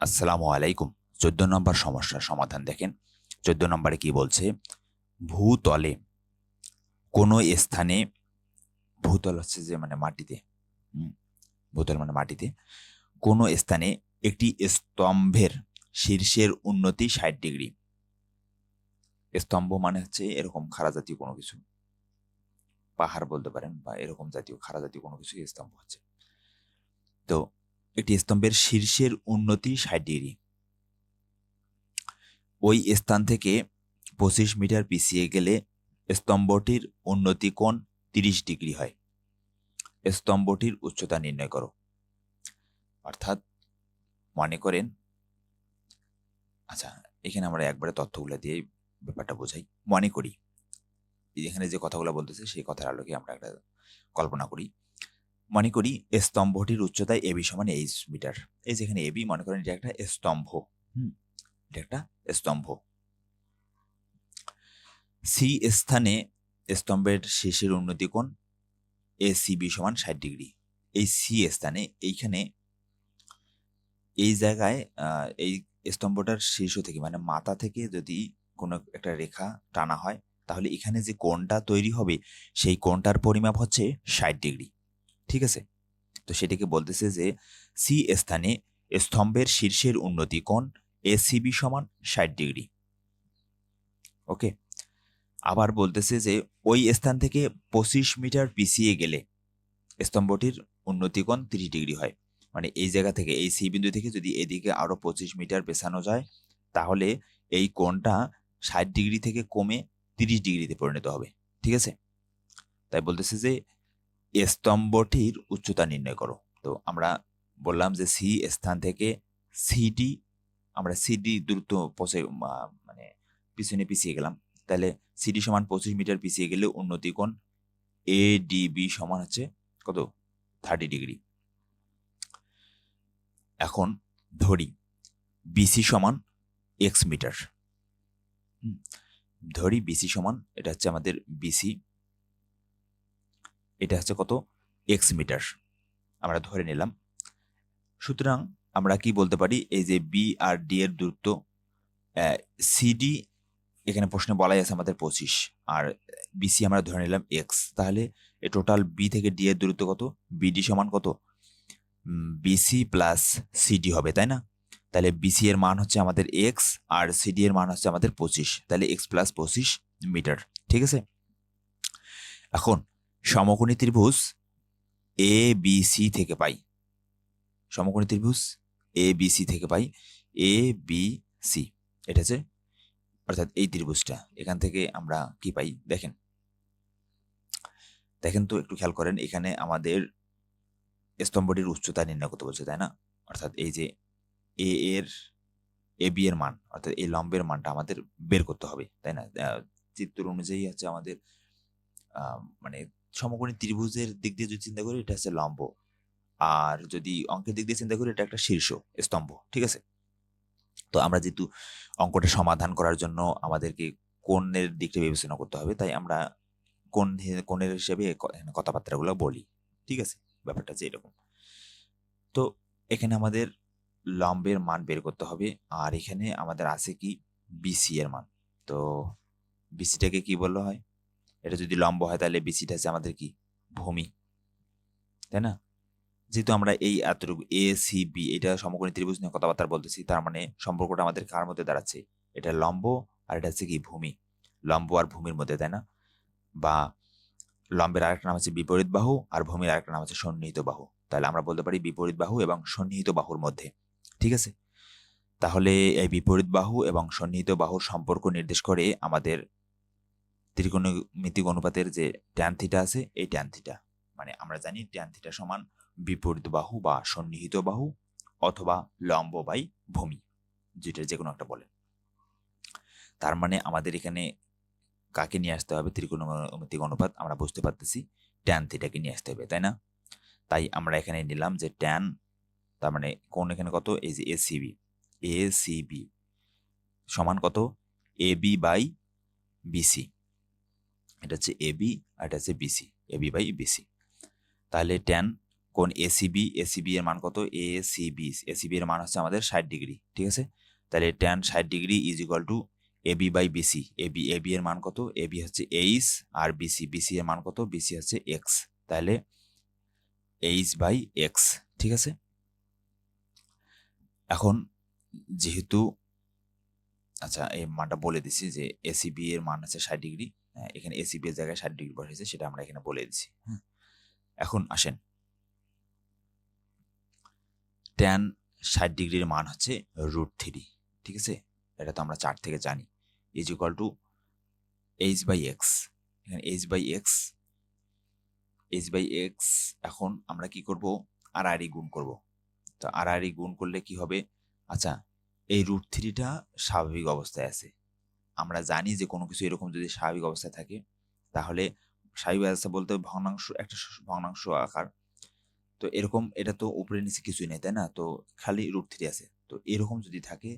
আসসালামু আলাইকুম। চোদ্দ নম্বর সমস্যার সমাধান দেখেন। চোদ্দ নম্বরে কি বলছে? ভূতলে কোনো স্থানে, ভূতল হচ্ছে যে মানে মাটিতে ভূতল মানে মাটিতে, কোনো স্থানে একটি স্তম্ভের শীর্ষের উন্নতি ষাট ডিগ্রি। স্তম্ভ মানে হচ্ছে এরকম খাড়া জাতীয় কোনো কিছু। পাহাড় বলতে পারেন বা এরকম জাতীয়, খাড়া জাতীয় কোনো কিছু স্তম্ভ হচ্ছে। তো একটি স্তম্ভের শীর্ষের উন্নতি ষাট ডিগ্রি। ওই স্থান থেকে পঁচিশ মিটার পিছিয়ে গেলে স্তম্ভটির উন্নতি কোণ তিরিশ ডিগ্রি হয়। স্তম্ভটির উচ্চতা নির্ণয় করো। অর্থাৎ মনে করেন আচ্ছা এখানে আমরা একবারে তথ্যগুলো দিয়ে ব্যাপারটা বোঝাই। মনে করি এখানে যে কথাগুলো বলতেছে, সেই কথার আলোকে আমরা একটা কল্পনা করি। মনে করি স্তম্ভটির উচ্চতায় এবি সমান এইচ মিটার এই যেখানে এবি মনে করেন এটা একটা স্তম্ভ। হুম, এটা একটা স্তম্ভ। সি স্থানে স্তম্ভের শেষের উন্নতি কোণ এ সিবি সমান ষাট ডিগ্রি। এই সি স্থানে এইখানে এই জায়গায় এই স্তম্ভটার শীর্ষ থেকে মানে মাথা থেকে যদি কোনো একটা রেখা টানা হয়, তাহলে এখানে যে কোণটা তৈরি হবে, সেই কোণটার পরিমাপ হচ্ছে ষাট ডিগ্রি। ঠিক আছে? তো সেটাকে বলতেছে যে সি স্থানে স্তম্ভের শীর্ষের উন্নতি কোণ এসিবি সমান ষাট ডিগ্রি। ওকে? আবার বলতেছে যে, ওই স্থান থেকে পঁচিশ মিটার পিছিয়ে গেলে স্তম্ভটির উন্নতি কোণ তিরিশ ডিগ্রি হয়। মানে এই জায়গা থেকে, এই সি বিন্দু থেকে যদি এদিকে আরও পঁচিশ মিটার পেছানো যায়, তাহলে এই কোণটা ষাট ডিগ্রি থেকে কমে তিরিশ ডিগ্রিতে পরিণত হবে। ঠিক আছে? তাই বলতেছে যে স্তম্ভটির উচ্চতা নির্ণয় করো। তো আমরা বললাম যে সি স্থান থেকে সিডি আমরা সিডি দ্রুত পচে মানে পিছনে পিছিয়ে গেলাম। তাহলে সিডি সমান পঁচিশ মিটার পিছিয়ে গেলে উন্নতি কোণ এ ডিবি সমান হচ্ছে কত? থার্টি ডিগ্রি এখন ধরি বিসি সমান এক্স মিটার। ধরি বিসি সমান, এটা হচ্ছে আমাদের বিসি এটা হচ্ছে কত? এক্স মিটার আমরা ধরে নিলাম। সুতরাং আমরা কি বলতে পারি? এই যে বি আর ডি এর দূরত্ব সিডি এখানে প্রশ্নে বলাই আছে আমাদের পঁচিশ। আর বিসি আমরা ধরে নিলাম এক্স তাহলে এই টোটাল বি থেকে ডি এর দূরত্ব কত? বিডি সমান কত? বিসি প্লাস সিডি হবে, তাই না? তাহলে বিসি এর মান হচ্ছে আমাদের এক্স আর সিডি এর মান হচ্ছে আমাদের পঁচিশ। তাহলে এক্স প্লাস পঁচিশ মিটার ঠিক আছে? এখন সমকোণী ত্রিভুজ এ বি সি থেকে পাই। সমকোণী ত্রিভুজ এ বি সি থেকে পাই। এ বি সি এটা হচ্ছে, অর্থাৎ এই ত্রিভুজটা। এখান থেকে আমরা কি পাই? দেখেন। দেখেন তো, একটু খেয়াল করেন, এখানে আমাদের স্তম্ভটির উচ্চতা নির্ণয় করতে বলছে, তাই না? অর্থাৎ এই যে এ এর এ বি এর মান, অর্থাৎ এই লম্বের মানটা আমাদের বের করতে হবে, তাই না? চিত্র অনুযায়ী হচ্ছে আমাদের মানে সমকোণী ত্রিভুজের দিক দিয়ে যদি চিন্তা করি, এটা হচ্ছে লম্ব। আর যদি অঙ্কের দিক দিয়ে চিন্তা করি, এটা একটা শীর্ষ স্তম্ভ, ঠিক আছে? তো আমরা যেহেতু অঙ্কটা সমাধান করার জন্য আমাদেরকে কোণের দিকটা বিবেচনা করতে হবে, তাই আমরা হে- কোণের হিসেবে কথাবার্তাগুলো বলি, ঠিক আছে? ব্যাপারটা যে এরকম। তো এখানে আমাদের লম্বের মান বের করতে হবে, আর এখানে আমাদের আছে কি? বিসি এর মান। তো বিসিটাকে কি বলল হয়? এটা যদি লম্ব হয় তাহলে বিসিটা আছে আমাদের কি? ভূমি। তাই না? যেহেতু আমরা এই এতটুকু এ সি বি এটা সমকোণী ত্রিভুজ নিয়ে কথাবার্তা বলতেছি, তার মানে সম্পর্কটা আমাদের কার মধ্যে দাঁড়াচ্ছে? এটা লম্ব আর এটা হচ্ছে কি ভূমি। লম্ব আর ভূমির মধ্যে, তাই না? বা লম্বের আরেকটা নাম হচ্ছে বিপরীত বাহু আর ভূমির আরেকটা নাম হচ্ছে সন্নিহিত বাহু। তাহলে আমরা বলতে পারি বিপরীত বাহু এবং সন্নিহিত বাহুর মধ্যে। ঠিক আছে? তাহলে এই বিপরীত বাহু এবং সন্নিহিত বাহুর সম্পর্ক নির্দেশ করে আমাদের ত্রিকোণমিতিক অনুপাতের যে ট্যান থিটা আছে, এই ট্যান থিটা মানে আমরা জানি ট্যান থিটা সমান বিপরীত বাহু বা সন্নিহিত বাহু অথবা লম্ব বাই ভূমি, যেটা যে কোনো একটা বলে তার মানে আমাদের এখানে কাকে নিয়ে আসতে হবে? ত্রিকোণমিতিক অনুপাত, আমরা বুঝতে পারতেছি ট্যান থিটাকে নিয়ে আসতে হবে, তাই না? তাই আমরা এখানে নিলাম যে ট্যান তার মানে কোন এখানে কত? এই যে এসিবি এ সিবি সমান কত? এ বি বাই বিসি এটা হচ্ছে এ বি আর এটা হচ্ছে BC A B by BC তাহলে ট্যান কোন এসিবি এসিবি এর মান কত? এ সিবি এসিবি এর মান হচ্ছে আমাদের ষাট ডিগ্রি, ঠিক আছে? তাহলে ট্যান ষাট degree is equal to AB by BC AB AB এর মান কত? এবি হচ্ছে এইচ আর বিসি বিসি এর মান কত? বিসি হচ্ছে এক্স তাহলে এইচ বাই এক্স ঠিক আছে? এখন যেহেতু আচ্ছা এই মানটা বলে দিছি যে এসিবি এর মান আছে ষাট ডিগ্রি এখানে এসিবি এর জায়গায় ষাট ডিগ্রি বসেছে সেটা আমরা এখানে বলে দিচ্ছি হ্যাঁ এখন আসেন। ট্যান ষাট ডিগ্রির মান হচ্ছে রুট থ্রি ঠিক আছে? এটা তো আমরা চার থেকে জানি। Is equal to H by X এখানে H by X H by X এখন আমরা কি করব? আর আর গুণ করব। তো আর আর গুণ করলে কি হবে? আচ্ছা এই রুট থ্রিটা স্বাভাবিক অবস্থায় আছে। আমরা জানি যে কোনো কিছু এরকম যদি স্বাভাবিক অবস্থায় থাকে, তাহলে স্বাভাবিক অবস্থা বলতে ভগ্নাংশ, একটা ভগ্নাংশ আকার। তো এরকম এটা তো উপরে নিচে কিছুই নেই, তাই না? তো খালি রুট থ্রি আছে। তো এরকম যদি থাকে,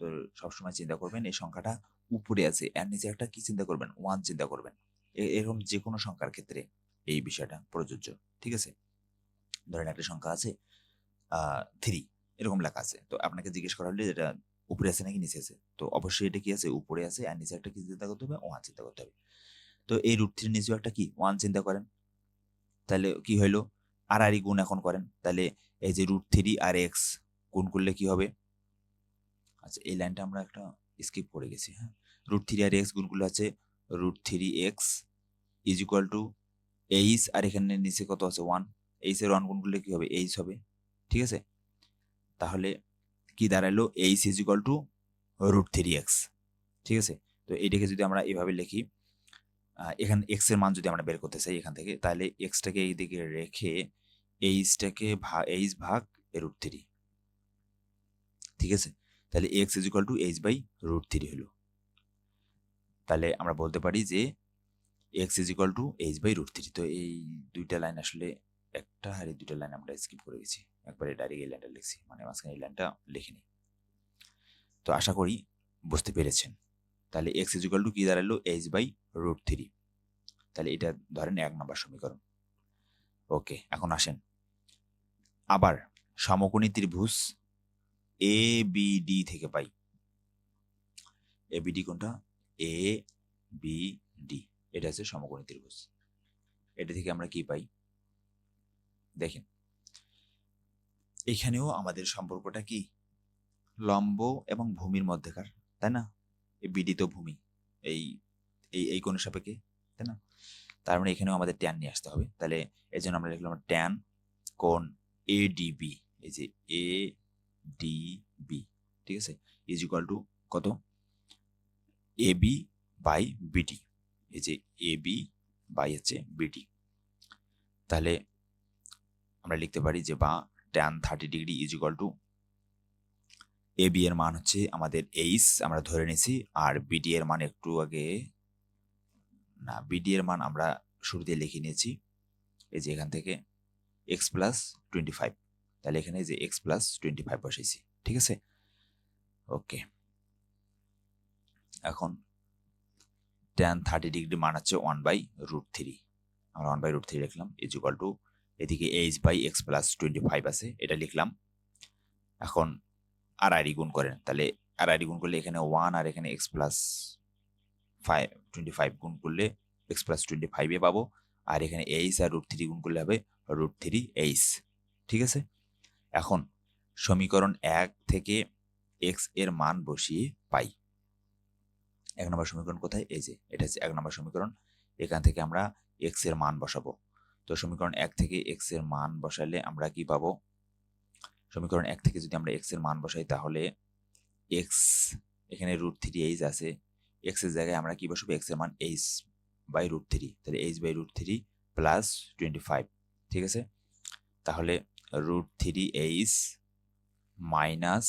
তো সবসময় চিন্তা করবেন এই সংখ্যাটা উপরে আছে এর নিচে একটা কি চিন্তা করবেন? ওয়ান চিন্তা করবেন। এরকম যে কোনো সংখ্যার ক্ষেত্রে এই বিষয়টা প্রযোজ্য, ঠিক আছে? ধরেন একটা সংখ্যা আছে থ্রি এরকম লেখা আছে। তো আপনাকে জিজ্ঞেস করা হলে এটা উপরে আছে নাকি? নিচে আছে। তো অবশ্যই এটা কি আছে? উপরে আছে আর নিচে একটা কি চিন্তা করতে হবে? ওয়ান চিন্তা করতে হবে। তো এই রুট থ্রির নিচেও একটা কি? ওয়ান চিন্তা করেন। তাহলে কি হইল? আর আরই গুণ এখন করেন। তাহলে এই যে রুট থ্রি আর এক্স গুণ করলে কি হবে? আচ্ছা এই লাইনটা আমরা একটা স্কিপ করে গেছি হ্যাঁ। রুট থ্রি আর এক্স গুণগুলো আছে root three X is equal to H আর এখানে নিচে কত আছে? ওয়ান এইচ এর ওয়ান গুণ করলে কি হবে? এইচ হবে। ঠিক আছে? তাহলে কি দাঁড়াল? H is equal to root three X ঠিক আছে? তো এইটাকে যদি আমরা এভাবে লিখি এখানে এক্সের মান যদি আমরা বের করতে চাই এখান থেকে, তাহলে এক্সটাকে এই দিকে রেখে এইচটাকে ভাগ এইচ ভাগ রুট থ্রি ঠিক আছে? তাহলে X is equal to H by root three হলো। তাহলে আমরা বলতে পারি যে X is equal to H by root three তো এই দুইটা লাইন আসলে একটা আর দুইটা লাইন আমরা স্কিপ করে গেছি। একবারে ডাইরেক্ট এই লাইনটা লিখছি মানে মাঝখানে এই লাইনটা লিখিনি তো আশা করি বুঝতে পেরেছেন। তাহলে এক্স ইজ ইকুয়াল টু কি দাঁড়াল? এইচ বাই রুট থ্রি তাহলে এটা ধরেন এক নম্বর সমীকরণ। ওকে এখন আসেন। আবার সমকোণী ত্রিভুজ এ বি ডি থেকে পাই। এ বি ডি কোনটা? এ বি ডি এটা হচ্ছে সমকোণী ত্রিভুজ এটা থেকে আমরা কি পাই? দেখেন। এখানেও আমাদের সম্পর্কটা কি? লম্ব এবং ভূমির মধ্যেকার, তাই না? এই বিডি তো ভূমি, এই এই এই কোন সাপেক্ষে, তাই না? তার মানে এখানেও আমাদের ট্যান নিয়ে আসতে হবে। তাহলে এই জন্য আমরা লিখলাম ট্যান কোন এ ডিবি এই যে এ ডিবি ঠিক আছে? ইজ ইকুয়াল টু কত? এ বি বাই বিটি এই যে এ বি বাই হচ্ছে বিটি তাহলে আমরা লিখতে পারি যে বা tan thirty degree is equal to A B এর মান হচ্ছে আমাদের এইচ আমরা ধরে নিয়েছি, আর বিডি এর মান একটু আগে, না বিডি এর মান আমরা শুরুতে লিখে নিয়েছি, এই যে এখান থেকে এক্স প্লাস টোয়েন্টি ফাইভ তাহলে এখানে যে এক্স প্লাস টোয়েন্টি ফাইভ বসেছি ঠিক আছে? ওকে এখন ট্যান থার্টি ডিগ্রি মান হচ্ছে ওয়ান বাই রুট থ্রি আমরা ওয়ান বাই রুট থ্রি লিখলাম ইজ ইকুয়াল টু এদিকে H by X plus twenty five আছে, এটা লিখলাম। এখন আর আইডি গুণ করেন, তাহলে আর আইডি গুণ করলে এখানে ওয়ান আর এখানে X plus five twenty five গুণ করলে এক্স প্লাস টোয়েন্টি ফাইভে পাবো, আর এখানে এইচ আর রুট থ্রি গুণ করলে হবে রুট থ্রি এইচ ঠিক আছে? এখন সমীকরণ এক থেকে এক্সের মান বসিয়ে পাই। এক নম্বর সমীকরণ কোথায়? এই যে, এটা হচ্ছে এক নম্বর সমীকরণ, এখান থেকে আমরা এক্সের মান বসাবো। তো সমীকরণ এক থেকে এক্সের মান বসালে আমরা কি পাবো? সমীকরণ এক থেকে যদি আমরা এক্সের মান বসাই তাহলে এক্স এখানে রুট থ্রি এইচ আছে। এক্সের জায়গায় আমরা কি বসাবো? এক্সের মান এইচ বাই রুট থ্রি তাহলে H by root three plus twenty five ঠিক আছে? তাহলে রুট থ্রি এইচ মাইনাস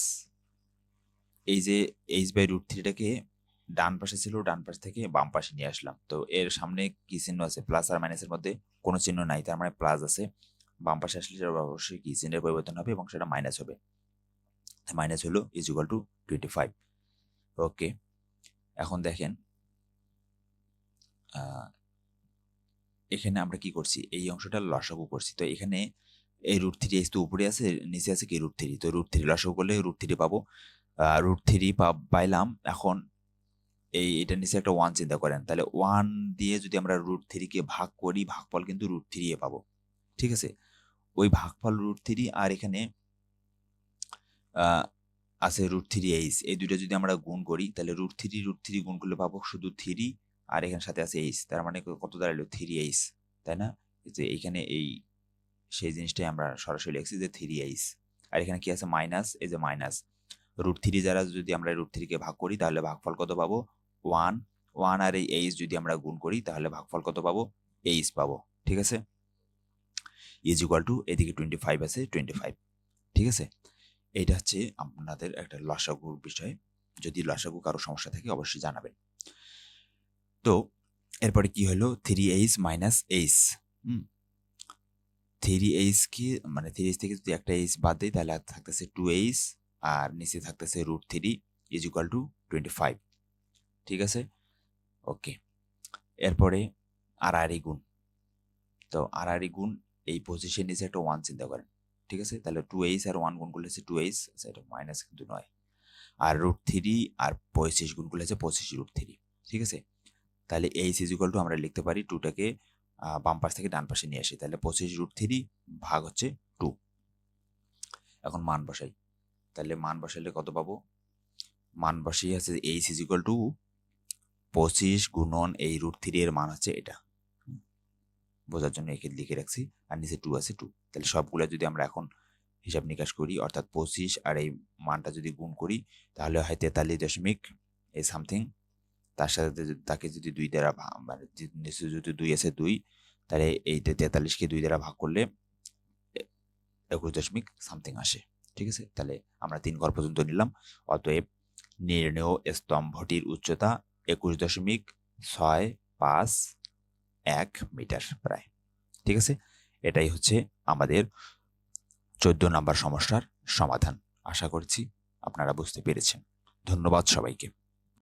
এই যে এইচ বাই রুট থ্রিটাকে ডান পাশে ছিল, ডান পাশ থেকে বাম পাশে নিয়ে আসলাম। তো এর সামনে কি চিহ্ন আছে? প্লাস আর মাইনাসের মধ্যে কোনো চিহ্ন নাই, তার মানে প্লাস আছে। বাম পাশে আসলে সেটা অবশ্যই কি চিহ্নের পরিবর্তন হবে এবং সেটা মাইনাস হবে। মাইনাস হলো is equal to twenty five okay এখন দেখেন এখানে আমরা কি করছি? এই অংশটা লসাগু করছি। তো এখানে এই রুট থ্রি এইচ তো উপরে আছে, নিচে আছে কি রুট থ্রি তো রুট থ্রি লসাগু করলে রুট থ্রি পাবো। রুট থ্রি পাইলাম। এখন এই এটার নিচে একটা ওয়ান চিন্তা করেন। তাহলে ওয়ান দিয়ে যদি আমরা রুট থ্রিকে ভাগ করি, ভাগফল কিন্তু রুট থ্রি এ পাবো। ঠিক আছে? ওই ভাগফল রুট থ্রি আর এখানে আছে রুট থ্রি এইচ এই দুইটা যদি আমরা গুণ করি, তাহলে রুট থ্রি রুট থ্রি গুণ করলে পাবো শুধু থ্রি আর এখানে সাথে আছে এইচ তার মানে কত দাঁড়াল? থ্রি এইচ তাই না? যে এইখানে এই, সেই জিনিসটাই আমরা সরাসরি লিখছি যে থ্রি এইচ আর এখানে কি আছে? মাইনাস এই যে মাইনাস রুট থ্রি যারা যদি আমরা রুট থ্রিকে ভাগ করি, তাহলে ভাগফল কত পাবো? ওয়ান ওয়ান আর এই এইচ যদি আমরা গুণ করি, তাহলে ভাগফল কত পাবো? এইচ পাবো, ঠিক আছে? ইজ ইকুয়াল টু এদিকে টোয়েন্টি ফাইভ আছে টোয়েন্টি ফাইভ ঠিক আছে? এটা হচ্ছে আপনাদের একটা লসাগুর বিষয়। যদি লসাগু কারও সমস্যা থাকে, অবশ্যই জানাবেন। তো, এরপরে কি হলো? Three H minus H hmm? Three H কি মানে থ্রি এইচ থেকে যদি একটা এইচ বাদ দিই, তাহলে থাকতেছে টু এইচ আর নিচে থাকতেছে root three is equal to twenty five ঠিক আছে? ওকে এরপরে আর গুণ। তো আর গুণ, এই পজিশন নিচে একটা ওয়ান চিন্তা করেন। ঠিক আছে? তাহলে টু এইচ আর ওয়ান গুণ করলে হচ্ছে টু এইচ এটা মাইনাস কিন্তু নয়। আর রুট থ্রি আর পঁচিশ গুণ করলে হচ্ছে পঁচিশ রুট থ্রি ঠিক আছে? তাহলে এইচ ইজ টু আমরা লিখতে পারি টুটাকে বাম পাশ থেকে ডান পাশে নিয়ে আসি। তাহলে পঁচিশ রুট থ্রি ভাগ হচ্ছে টু এখন মান বসাই। তাহলে মান বসাইলে কত পাবো? মান বসিয়ে আছে এইচ ইজ টু পঁচিশ গুণন এই রুট থ্রি এর মান হচ্ছে এটা। বোঝার জন্য একে লিখে রাখছি, আর নিচে টু আছে টু তাহলে সবগুলো যদি আমরা এখন হিসাব নিকাশ করি, অর্থাৎ পঁচিশ আর এই মানটা যদি গুণ করি, তাহলে হয় তেতাল্লিশ দশমিক এই সামথিং তার সাথে তাকে যদি দুই দ্বারা মানে নিচে যদি দুই আছে দুই, তাহলে এইটা তেতাল্লিশকে দুই দ্বারা ভাগ করলে একুশ দশমিক সামথিং আসে। ঠিক আছে? তাহলে আমরা তিন ঘর পর্যন্ত নিলাম। অতএব নির্ণেয় স্তম্ভটির উচ্চতা একুশ দশমিক ছয় পাঁচ এক মিটার প্রায়। ঠিক আছে? এটাই হচ্ছে আমাদের চোদ্দ নম্বর সমস্যার সমাধান। আশা করছি আপনারা বুঝতে পেরেছেন। ধন্যবাদ সবাইকে।